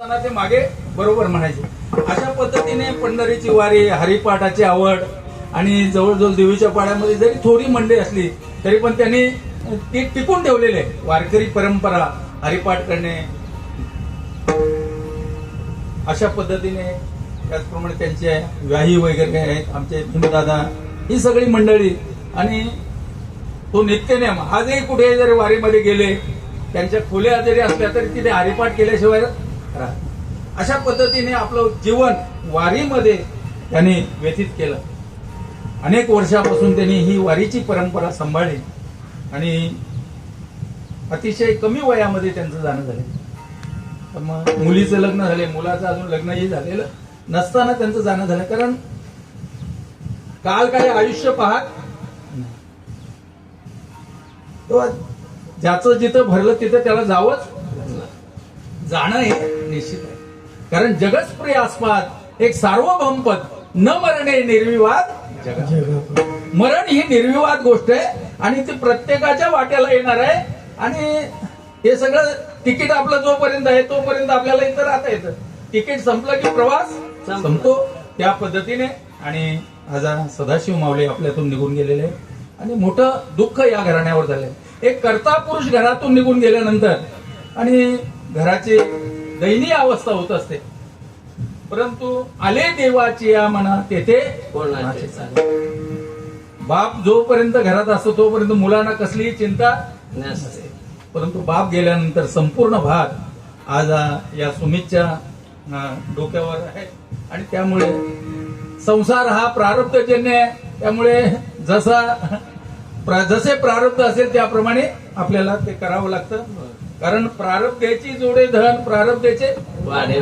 ते मागे बरोबर म्हणायचे. अशा पद्धतीने पंढरीची वारी हरिपाठाची आवड आणि जवळजवळ देवीच्या पाड्यामध्ये जरी थोडी मंडळी असली तरी पण त्यांनी ती टिकून ठेवलेले वारकरी परंपरा हरिपाठ करणे. अशा पद्धतीने त्याचप्रमाणे त्यांचे व्याही वगैरे आहेत. आमचे भीमदादा ही सगळी मंडळी आणि तो नित्यनेम. आजही कुठे जरी वारीमध्ये गेले त्यांच्या खोल्या जरी असल्या तरी तिथे हरिपाठ केल्याशिवाय राहत. अशा पद्धतीने आपलं जीवन वारीमध्ये त्यांनी व्यतीत केलं. अनेक वर्षापासून त्यांनी ही वारीची परंपरा सांभाळली. आणि अतिशय कमी वयामध्ये त्यांचं जाणं झालं. तर मग मुलीचं लग्न झाले मुलाचं अजून लग्नही झालेलं नसताना त्यांचं जाणं झालं. कारण काल काय आयुष्य पाहत तो ज्याचं जिथं भरलं तिथं त्याला जावंच जाणं हे निश्चित आहे. कारण जगस्प्रिय आस्पाद एक सार्वभौम पद न मरणे निर्विवाद जग. मरण ही निर्विवाद गोष्ट आहे आणि ती प्रत्येकाच्या वाट्याला येणार आहे आणि हे सगळं तिकीट आपलं जोपर्यंत आहे तोपर्यंत आपल्याला इथं राहता येतं. तिकीट संपलं की प्रवास संपतो. त्या पद्धतीने आणि आज हा सदाशिव मावळे आपल्यातून निघून गेलेले आहे. आणि मोठं दुःख या घराण्यावर झालंय. एक कर्ता पुरुष घरातून निघून गेल्यानंतर आणि घराची दयनीय अवस्था होत असते. परंतु आले देवाची या मना तेथे कोणाचे बाप जोपर्यंत घरात असतो तोपर्यंत मुलांना कसलीही चिंता नसते. परंतु बाप गेल्यानंतर संपूर्ण भाग आज या सुमितच्या डोक्यावर आहे. आणि त्यामुळे संसार हा प्रारब्धजन्य आहे. त्यामुळे जसा जसे प्रारब्ध असेल त्याप्रमाणे आपल्याला ते करावं लागतं. कारण प्रारब्धाची जोडे धन प्रारब्धाचे वाढे.